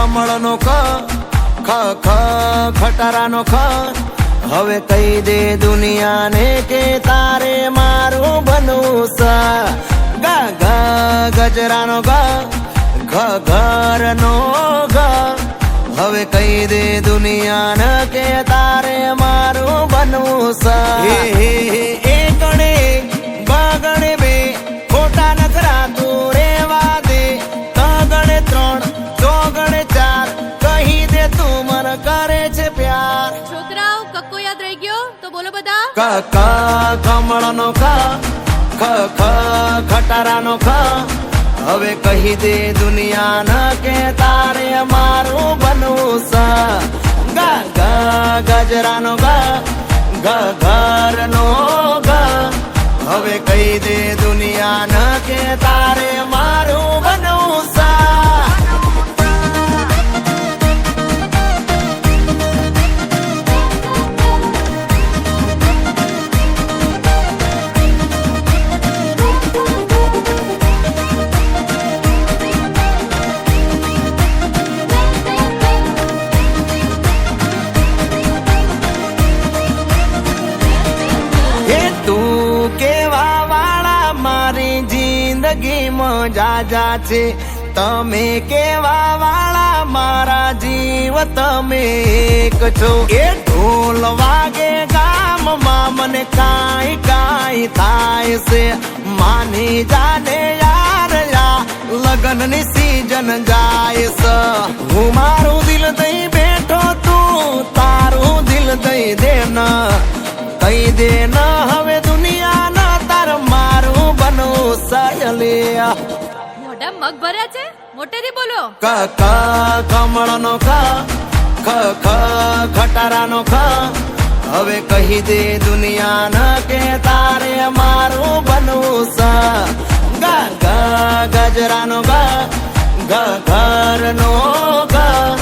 કમળનો ખ ખ ખ, ખટારાનો ખ. હવે કહી દે દુનિયાને કે તારે મારું બનવું સા ગા ગા, ગજરાનો ગા, ઘ, ઘરનો ગા. હવે કહી દે દુનિયાને કે તારે મારું બનવું સા હે ક ક કમળનો ક ખ ખ ખટારાનો ખ. હવે કહી દે દુનિયાને કે તારે મારું બનવું સ. ગા ગા ગજરાનો ગા, ગ, ઘરનો ગા. હવે કહી દે દુનિયાને કે તારે મારું બનવું સા. જિંદગીમાં જાજા. છે તમે કેવા વાળા, મારા જીવ તમે એક છો. એ ઢોલ વાગે ગામમાં મને કાંઈ કાંઈ થાય છે. માની જાને યાર, યા લગનની સીઝન જાય છે. હું મારું દિલ દઈ બેઠો તું, તારું દિલ દઈ દેના. દઈ કહી સાયલિયા। મોઢા મગ ભર્યા છે? મોટેથી બોલો. ક ક કમળનો ખ ખ ખ ખટારાનો ખ. હવે કહી દે દુનિયા ન કે તારે મારું બનવું સા. ગા ગા ગજરાનો ગા ગ ઘરનો ગા.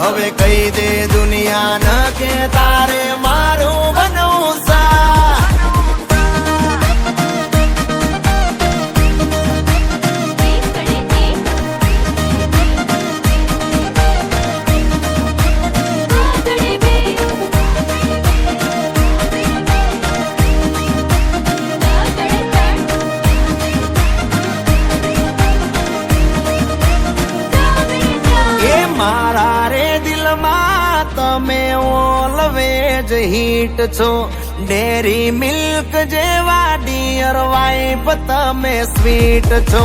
હવે કહી દે દુનિયા ન કે તારે તમે ઓલવેજ હીટ છો. ડેરી મિલ્ક જેવા ડિયર વાઇફ તમે સ્વીટ છો.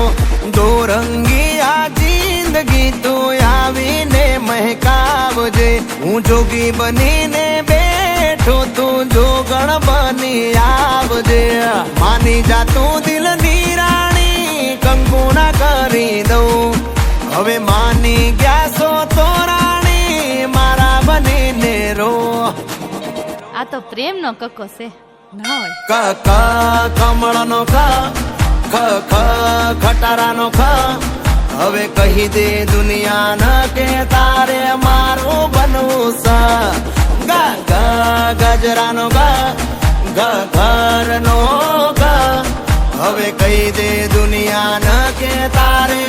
દોરંગી આ જિંદગી તું આવીને મહેકાવજે હું જોગી બનીને બેઠો તું જોગણ બની આવજે માની જા તું દિલ રાણી કંકુના કરી દઉં. હવે માની તો પ્રેમનો કક્કો છે. ના હોય ક ક કમળનો ખ ખ ખ ખટારાનો ખ. હવે કહી દે દુનિયા ન કે તારે મારું બનવું સા. ગા ગા ગજરાનો ગા ગ ઘરનો ગા. હવે કહી દે દુનિયા ન કે તારે